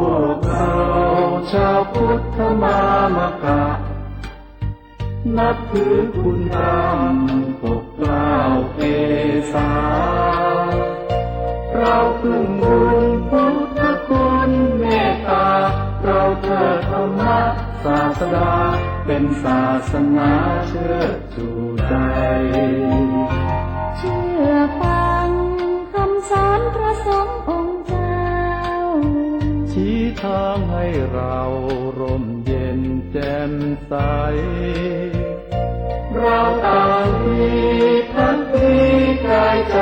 วกเราชาวพุทธมามกะนับถือคุณธรรมปกเกล้าเอสา เราพึ่งบุญพุทธคุณเมตตา เราเทิดธรรมะศาสดา เป็นศาสนาเชื่อชูใจ ทางให้เราร่มเย็นแจ่มใส เราต่างมีพักดีกายใจ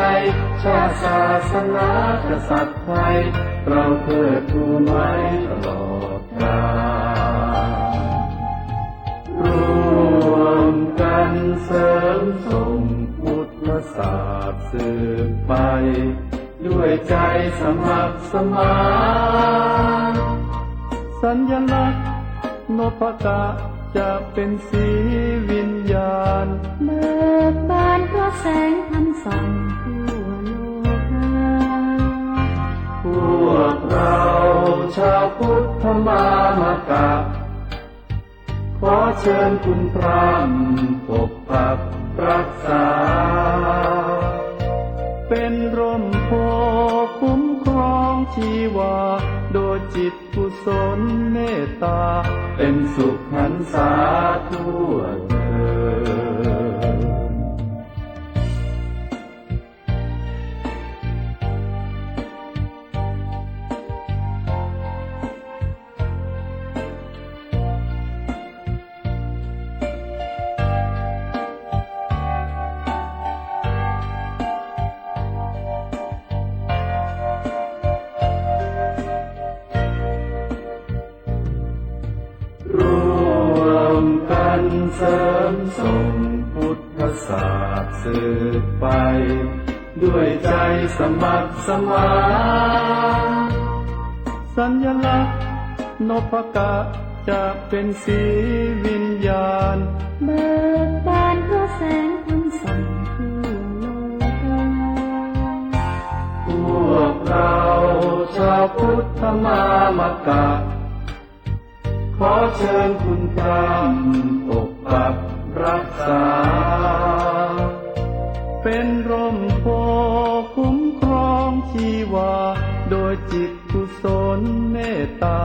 ชาติศาสนากษัตริย์ไทย เราเพื่อทูนไว้ตลอดกาลรวมกันเสริมส่งพุทธศาสตร์สืบไป ด้วยใจสมัครสมานสัญลักษณ์นพกะจะเป็นสีวิญญาณ เบิกบานเพราะแสงธรรมส่องทั่วโลกาพวกเราชาวพุทธมามกะ ขอเชิญคุณพรำ ชีวา โดยจิตกุศลเมตตา เป็นสุขหันษาทั่วเดิน รวมกันเสริมส่งพุทธศาสตร์สืบไป ด้วยใจสมัครสมานสัญลักษณ์นพกะจะเป็นสีวิญญาณ เบิกบานเพราะแสงธรรมส่งทั่วโลกาพวกเราชาวพุทธมามกะ อเชิญคุณพรำปกปักรักษา เป็นร่มโพคุ้มครองชีวา โดยจิตกุศลเมตตา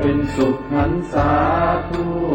เป็นสุขหันษาทั่ว